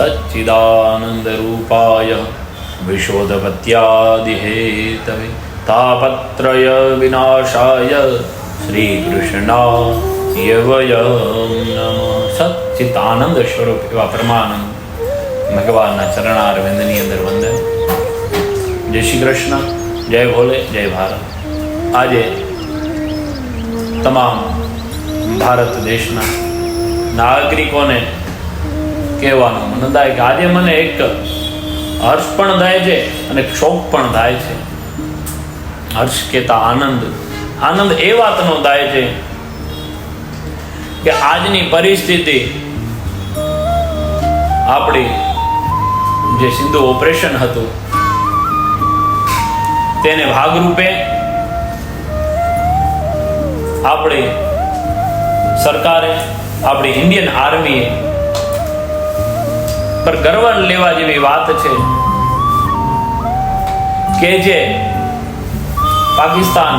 सच्चिदानन्दरूपाय विशोधपत्यादिहेतवे तापत्रय विनाशाय શ્રીકૃષ્ણાય વયમ નમ સચ્ચિતાનંદ સ્વરૂપ એવા પરમાનંદ ભગવાનના ચરણારવિંદની અંદર વંદન જય શ્રી કૃષ્ણ જય ભોલે જય ભારત આજે તમામ ભારત દેશના નાગરિકોને કહેવાનું. મને આજે મને એક હર્ષ પણ થાય છે અને ક્ષોભ પણ થાય છે. હર્ષ કહેતા આનંદ. આનંદ એ વાતનો થાય છે કે આજની પરિસ્થિતિ આપણી જે સિંધુ ઓપરેશન હતું, તેને ભાગરૂપે આપણી સરકારે, આપણી ઇન્ડિયન આર્મીએ પર ગર્વ લેવા જેવી વાત છે. કે જે પાકિસ્તાન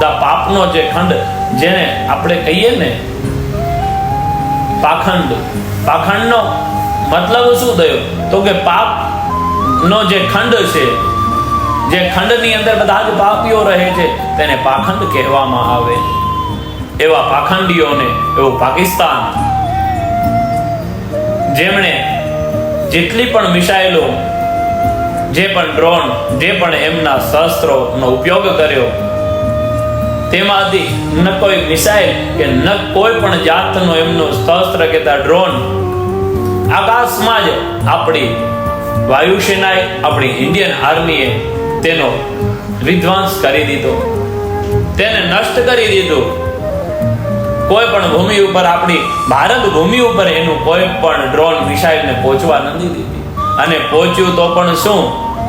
દા પાપનો જે ખંડ જેને આપણે કહીએ ને, પાખંડ. પાખંડનો મતલબ શું થયો? તો કે પાપ નો જે ખંડ છે, જે ખંડની અંદર બધા જ પાપીઓ રહે છે, તેને પાખંડ કહેવામાં આવે. એવા પાખંડીઓને, એવું પાકિસ્તાન, જેમણે જેટલી પણ મિસાઇલો, જે પણ ડ્રોન, જે પણ એમના શસ્ત્રોનો ઉપયોગ કર્યો તેમાંથી ન કોઈ મિસાઇલ કે ન કોઈ પણ જાતનો એમનો શસ્ત્ર કે ડ્રોન. આકાશમાં જ આપણી વાયુસેનાએ, આપણી ઇન્ડિયન આર્મીએ તેનો વિધ્વંસ કરી દીધો. તેને નષ્ટ કરી દીધું. કોઈ પણ ભૂમિ ઉપર આપણી ભારત ભૂમિ ઉપર એનું કોઈ પણ ડ્રોન મિસાઇલને પહોંચવા નથી દીધી અને પહોંચ્યું તો પણ શું?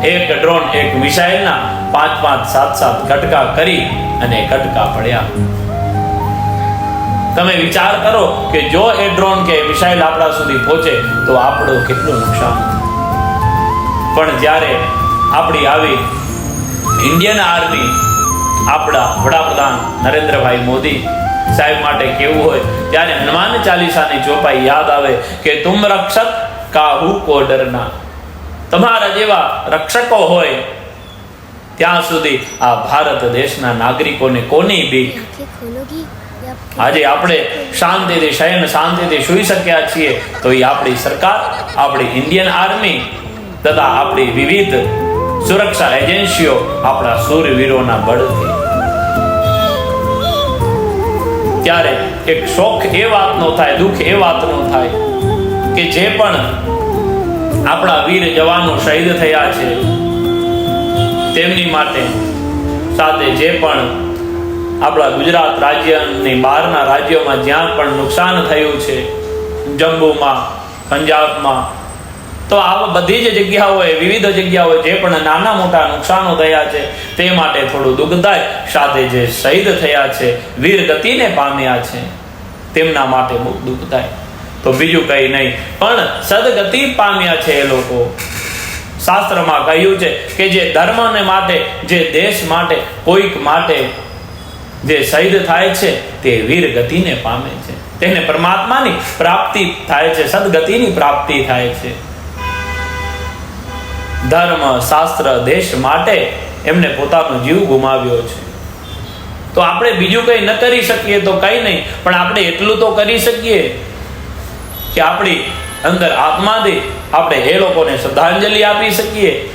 એક ડ્રોન એક મિસાઇલના પાંચ પાંચ સાત સાત કટકા કરી અને કટકા પડ્યા. તમે વિચાર કરો કે જો એ ડ્રોન કે મિસાઇલ આપણા સુધી પહોંચે તો આપણું કેટલું નુકસાન પણ જ્યારે આપણી આવી ઇન્ડિયન આર્મી આપણા વડાપ્રધાન નરેન્દ્રભાઈ મોદી સાહેબ માટે કેવું હોય ત્યારે હનુમાન ચાલીસાની ચોપાઈ યાદ આવે કે તુમ રક્ષક કાહુ કો તમારા જેવા રક્ષકો હોય ત્યાં સુધી આ ભારત દેશના નાગરિકોને કોની બીક? આજે આપણે શાંતિથી શયન શાંતિથી સુઈ શક્યા છીએ તો એ આપણી સરકાર, આપણી ઇન્ડિયન આર્મી તથા આપણી વિવિધ સુરક્ષા એજન્સીઓ આપણા સૂરવીરોના બળથી ત્યારે એક શોખ એ વાતનો થાય, દુઃખ એ વાતનો થાય કે જે પણ આપણા વીર જવાનો શહીદ થયા છે, તેમની માટે સાથે જે પણ આપણા ગુજરાત રાજ્યની બહારના રાજ્યોમાં જ્યાં પણ નુકસાન થયું છે જમ્મુમાં પંજાબમાં તો આવા બધી જે જગ્યાઓએ, વિવિધ જગ્યાઓએ જે પણ નાના મોટા નુકસાનો થયા છે, તે માટે થોડું દુઃખદાય સાથે જે શહીદ થયા છે, વીર ગતિને પામ્યા છે, તેમના માટે બહુ દુઃખદાય તો બીજું કંઈ નહીં, પણ સદગતિ પામ્યા છે એ લોકો. શાસ્ત્રમાં કહ્યું છે કે જે ધર્મને માટે, જે દેશ માટે, કોઈક માટે જે શહીદ થાય છે, તે વીર ગતિને પામે છે. તેને પરમાત્માની પ્રાપ્તિ થાય છે, સદગતિની પ્રાપ્તિ થાય છે. ધર્મ, શાસ્ત્ર, દેશ માટે એમને પોતાનો જીવ ગુમાવ્યો છે. તો આપણે બીજું કંઈ ન કરી શકીએ તો કંઈ નહીં, પણ આપણે એટલું તો કરી શકીએ કે આપણી અંદર આત્માથી આપણે એ લોકોને શ્રદ્ધાંજલિ આપી શકીએ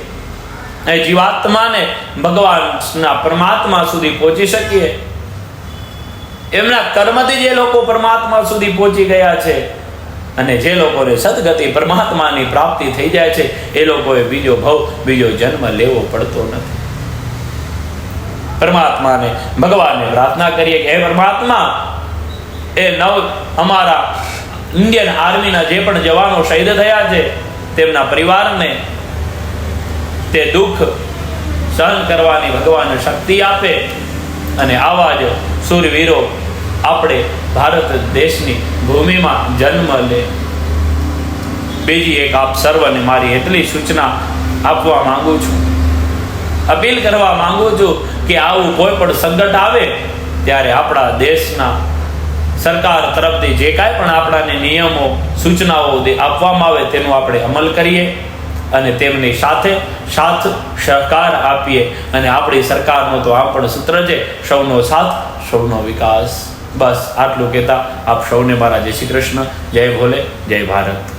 એ જીવાત્માને ભગવાનના પરમાત્મા સુધી પહોંચી શકીએ. એમના કર્મથી જે લોકો પરમાત્મા સુધી પહોંચી ગયા છે. અને જે લોકોને સદગતિ પરમાત્માની પ્રાપ્તિ થઈ જાય છે, એ લોકોએ બીજો ભવ, બીજો જન્મ લેવો પડતો નથી. પરમાત્માને, ભગવાનને પ્રાર્થના કરીએ કે, હે પરમાત્મા, એ નવ અમારા ઇન્ડિયન આર્મીના જે પણ જવાનો શહીદ થયા છે, તેમના પરિવારને તે દુઃખ સહન કરવાની ભગવાન શક્તિ આપે અને આવા જ સુરવીરો આપણે ભારત દેશની ભૂમિમાં જન્મ લે. બીજી એક આપ સર્વને મારી એટલી સૂચના આપવા માંગુ છું. અપીલ કરવા માંગુ છું કે આવું કોઈ પણ સંકટ આવે, ત્યારે આપણા દેશના સરકાર તરફથી જે કાંઈ પણ આપણાને નિયમો, સૂચનાઓ આપવામાં આવે, તેનો આપણે અમલ કરીએ અને તેમની સાથે સાથ, સહકાર આપીએ. અને આપણી સરકારનો તો આ પણ સૂત્ર છે, સૌનો સાથ, સૌનો વિકાસ. બસ આટલું કહેતા આપ સૌને મારા જય શ્રી કૃષ્ણ જય ભોલે જય ભારત.